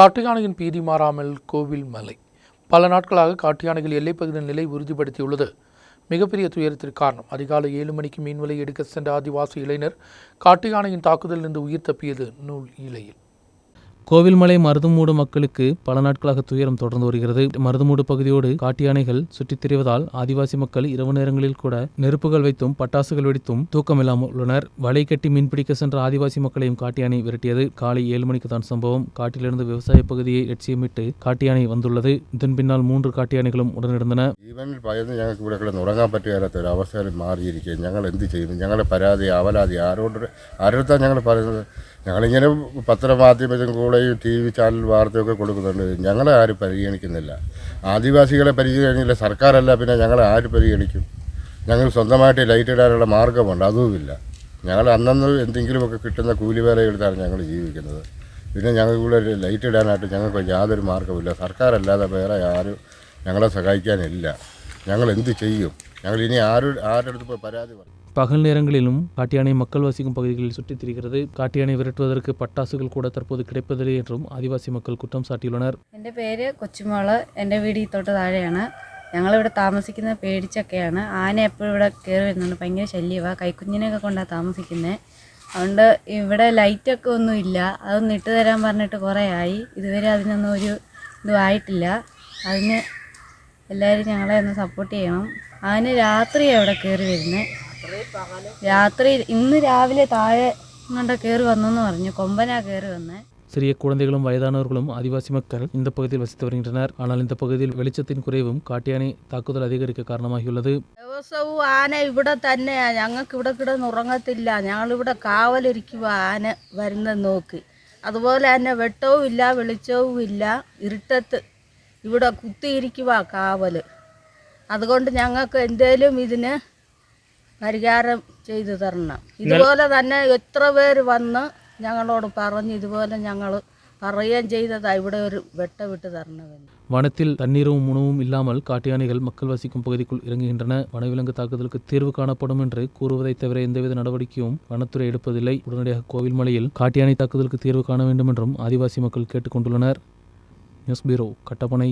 காட்டு யானையின் பீதி மாறாமல் கோவில் மலை. பல நாட்களாக காட்டு யானைகள் எல்லைப்பகுதியின் நிலை உறுதிப்படுத்தியுள்ளது. மிகப்பெரிய துயரத்திற்கு காரணம் அதிகாலை ஏழு மணிக்கு மீன்வலை எடுக்க சென்ற ஆதிவாசி இளைஞர் காட்டு யானையின் தாக்குதலிருந்து உயிர் தப்பியது நூல் இலையில். கோவில்மலை மருதுமூடு மக்களுக்கு பல நாட்களாக துயரம் தொடர்ந்து வருகிறது. மருதுமூடு பகுதியோடு காட்டு யானைகள் சுற்றித் திரிவதால் ஆதிவாசி மக்கள் இரவு நேரங்களில் கூட நெருப்புகள் வைத்தும் பட்டாசுகள் வெடித்தும் தூக்கமில்லாமல் உள்ளனர். வலை கட்டி மீன்பிடிக்க சென்ற ஆதிவாசி மக்களையும் காட்டுயானை விரட்டியது. காலை ஏழு மணிக்கு தான் சம்பவம். காட்டிலிருந்து விவசாய பகுதியை லட்சியமிட்டு காட்டு யானை வந்துள்ளது. இதன் பின்னால் மூன்று காட்டு யானைகளும் உடனிருந்தன. ഉറങ്ങാൻ പറ്റുകയില്ലാത്ത ഒരു അവസ്ഥയിൽ മാറിയിരിക്കുകയും ഞങ്ങൾ എന്ത് ചെയ്യും? ഞങ്ങളുടെ പരാതി ഞങ്ങളിങ്ങനെ പത്രമാധ്യമത്തിലും കൂടെയും ടി വി ചാനൽ വാർത്തയൊക്കെ കൊടുക്കുന്നുണ്ട്. ഞങ്ങളെ ആരും പരിഗണിക്കുന്നില്ല. ആദിവാസികളെ പരിഗണിക്കുന്നില്ല. സർക്കാരല്ല പിന്നെ ഞങ്ങളെ ആര് പരിഗണിക്കും? ഞങ്ങൾ സ്വന്തമായിട്ട് ലൈറ്റ് ഇടാനുള്ള മാർഗമുണ്ട് അതുമില്ല. ഞങ്ങൾ അന്നന്ന് എന്തെങ്കിലുമൊക്കെ കിട്ടുന്ന കൂലിവേല എടുത്താണ് ഞങ്ങൾ ജീവിക്കുന്നത്. പിന്നെ ഞങ്ങൾക്ക് ഞങ്ങൾക്കിവിടെ ലൈറ്റ് ഇടാനായിട്ട് ഞങ്ങൾക്ക് യാതൊരു മാർഗമില്ല സർക്കാരല്ലാതെ വേറെ ആരും ഞങ്ങളെ സഹായിക്കാനില്ല. ഞങ്ങൾ എന്ത് ചെയ്യും? ഞങ്ങൾ ഇനി ആരും ആരുടെ അടുത്ത് പോയി പരാതി പറയും? பகல் நேரங்களிலும் காட்டியானை மக்கள் வசிக்கும் பகுதிகளில் சுற்றித் திரிகிறது காட்டியானை விரட்டுவதற்கு பட்டாசுகள் கூட தற்போது கிடைப்பதில்லை என்றும் ஆதிவாசி மக்கள் குற்றம் சாட்டியுள்ளனர் എൻ്റെ പേര് കൊച്ചുമോള് എൻ്റെ വീട് ഈ തൊട്ട് താഴെയാണ് ഞങ്ങളിവിടെ താമസിക്കുന്നത് പേടിച്ചൊക്കെയാണ് ആന എപ്പോഴും ഇവിടെ കയറി വരുന്നുണ്ട് ഭയങ്കര ശല്യമാണ് കൈക്കുഞ്ഞിനെയൊക്കെ കൊണ്ടാണ് താമസിക്കുന്നത് അതുകൊണ്ട് ഇവിടെ ലൈറ്റൊക്കെ ഒന്നും ഇല്ല അതൊന്ന് ഇട്ട് തരാൻ പറഞ്ഞിട്ട് കുറേ ആയി ഇതുവരെ അതിനൊന്നും ഒരു ഇതും ആയിട്ടില്ല അതിന് എല്ലാവരും ഞങ്ങളെ ഒന്ന് സപ്പോർട്ട് ചെയ്യണം അതിന് രാത്രിയാണ് ഇവിടെ കയറി വരുന്നത് രാത്രി ഇന്ന് രാവിലെ താഴെ ഇങ്ങോട്ട് കയറി വന്നെന്ന് പറഞ്ഞു കൊമ്പനാ കയറി വന്നേ சிறிய குழந்தைகளும் வயதானவர்களும் ஆதிவாசி மக்கள் இந்த பகுதியில் வசித்து வருகின்றனர் ஆனால் இந்த பகுதியில் வெளிச்சத்தின் குறைவும் காட்டியானை தாக்குதல் அதிகரிக்க காரணமாகியுள்ளது ദിവസവും ആന ഇവിടെ തന്നെയാ ഞങ്ങൾക്ക് ഇവിടെ കിടന്ന് ഉറങ്ങത്തില്ല ഞങ്ങളിവിടെ കാവലിരിക്കുക ആന വരുന്നത് നോക്കി അതുപോലെ തന്നെ വെട്ടവും ഇല്ല വെളിച്ചവും ഇല്ല ഇരുട്ടത്ത് ഇവിടെ കുത്തിയിരിക്കുക കാവൽ അതുകൊണ്ട് ഞങ്ങൾക്ക് എന്തേലും ഇതിന് പരിഹാരം ചെയ്തു തരണം ഇതുപോലെ തന്നെ എത്ര പേര് വന്ന് ഞങ്ങളോട് പറഞ്ഞ് ഇതുപോലെ ഞങ്ങൾ പറയുകയും ചെയ്തതാ ഇവിടെ ഒരു വെട്ട വിട്ട് തരണമെന്ന് வனத்தில் தண்ணீரும் உணவும் இல்லாமல் காட்டு யானைகள் மக்கள் வசிக்கும் பகுதிக்குள் இறங்குகின்றன வனவிலங்கு தாக்குதலுக்கு தீர்வு காணப்படும் என்று கூறுவதை தவிர எந்தவித நடவடிக்கையும் வனத்துறை எடுப்பதில்லை உடனடியாக கோவில்மலையில் காட்டு யானை தாக்குதலுக்கு தீர்வு காண வேண்டும் என்றும் ஆதிவாசி மக்கள் கேட்டுக்கொண்டுள்ளனர் நியூஸ் பீரோ கட்டப்பனை